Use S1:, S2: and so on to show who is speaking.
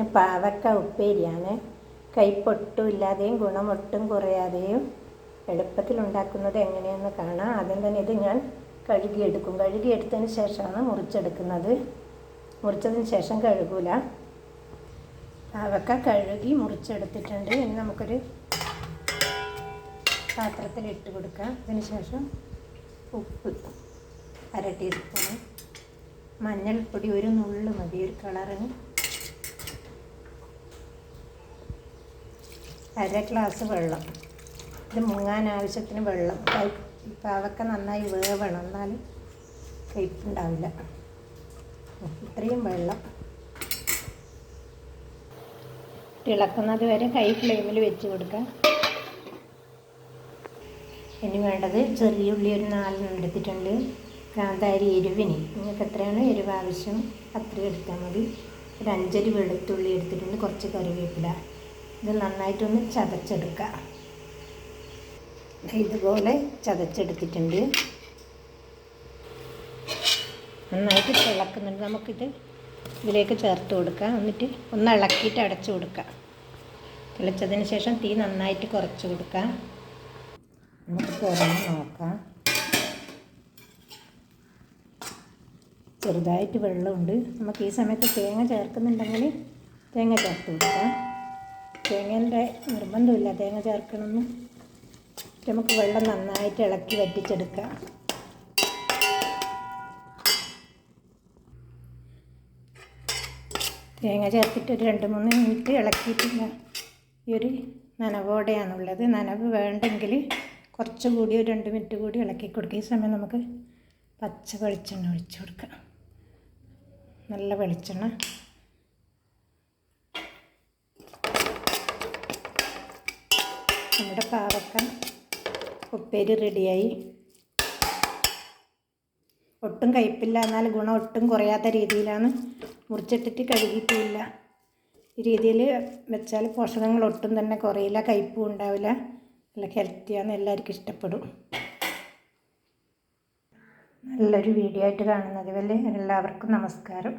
S1: ഇന്ന് പാവക്ക ഉപ്പേരിയാണ്. കൈപ്പൊട്ടും ഇല്ലാതെയും ഗുണമൊട്ടും കുറയാതെയും എളുപ്പത്തിൽ ഉണ്ടാക്കുന്നത് എങ്ങനെയെന്ന് കാണാം. ആദ്യം തന്നെ ഇത് ഞാൻ കഴുകിയെടുക്കും. കഴുകിയെടുത്തതിന് ശേഷമാണ് മുറിച്ചെടുക്കുന്നത്. മുറിച്ചതിന് ശേഷം കഴുകൂല. പാവക്ക കഴുകി മുറിച്ചെടുത്തിട്ടുണ്ട്. ഇനി നമുക്കൊരു പാത്രത്തിൽ ഇട്ട് കൊടുക്കാം. അതിന് ശേഷം ഉപ്പ് അര ടീസ്പൂൺ മഞ്ഞൾപ്പൊടി ഒരു നുള്ളു മതി. ഒരു കളറിന് അര ഗ്ലാസ് വെള്ളം. ഇത് മുങ്ങാൻ ആവശ്യത്തിന് വെള്ളം. ഇപ്പം പാവക്ക നന്നായി വേവണം. എന്നാൽ കയ്പുണ്ടാവില്ല ഇത്രയും വെള്ളം. തിളക്കുന്നത് വരെ കൈ ഫ്ലെയിമിൽ വെച്ച് കൊടുക്കാം. ഇനി വേണ്ടത് ചെറിയ ഉള്ളി ഒരു നാലെണ്ണം എടുത്തിട്ടുണ്ട്. കാന്താരി എരിവിന്. നിങ്ങൾക്ക് എത്രയാണ് എരിവ് ആവശ്യം അത്രയും എടുത്താൽ മതി. ഒരു അഞ്ചരി വെളുത്തുള്ളി എടുത്തിട്ടുണ്ട്. കുറച്ച് കറിവേപ്പില. ഇത് നന്നായിട്ടൊന്ന് ചതച്ചെടുക്കുക ഇതുപോലെ ചതച്ചെടുത്തിട്ടുണ്ട്. നന്നായിട്ട് തിളക്കുന്നുണ്ട്. നമുക്കിത് ഇതിലേക്ക് ചേർത്ത് കൊടുക്കുക എന്നിട്ട് ഒന്ന് ഇളക്കിയിട്ട് അടച്ചു കൊടുക്കുക തിളച്ചതിന് ശേഷം തീ നന്നായിട്ട് കുറച്ച് കൊടുക്കാം. നമുക്ക് തുറന്ന് നോക്കാം. ചെറുതായിട്ട് വെള്ളമുണ്ട്. നമുക്ക് ഈ സമയത്ത് തേങ്ങ ചേർക്കുന്നുണ്ടെങ്കിൽ തേങ്ങ ചേർത്ത് കൊടുക്കാം. തേങ്ങേന്റെ നിർബന്ധമില്ല. തേങ്ങ ചേർക്കണമെന്നും നമുക്ക് വെള്ളം നന്നായിട്ട് ഇളക്കി വറ്റിച്ചെടുക്കാം. തേങ്ങ ചേർത്തിട്ട് ഒരു രണ്ട് മൂന്ന് മിനിറ്റ് ഇളക്കിയിട്ടില്ല. ഈ ഒരു നനവോടെയാണുള്ളത്. നനവ് വേണ്ടെങ്കിൽ കുറച്ചുകൂടി ഒരു രണ്ട് മിനിറ്റ് കൂടി ഇളക്കി കൊടുക്കുക ഈ സമയം നമുക്ക് പച്ച വെളിച്ചെണ്ണ ഒഴിച്ചു കൊടുക്കാം. നല്ല വെളിച്ചെണ്ണ. നമ്മുടെ പാവക്ക ഉപ്പേരി റെഡിയായി. ഒട്ടും കയ്പില്ല എന്നാൽ ഗുണം ഒട്ടും കുറയാത്ത രീതിയിലാണ് മുറിച്ചിട്ടിട്ട് കഴുകിയിട്ടില്ല. ഈ രീതിയിൽ വെച്ചാൽ പോഷകങ്ങൾ ഒട്ടും തന്നെ കുറയില്ല കയ്പും ഉണ്ടാവില്ല. നല്ല ഹെൽത്തിയാണ് എല്ലാവർക്കും ഇഷ്ടപ്പെടും. നല്ലൊരു വീഡിയോ ആയിട്ട് കാണുന്നത് വല്ലേ എല്ലാവർക്കും നമസ്കാരം.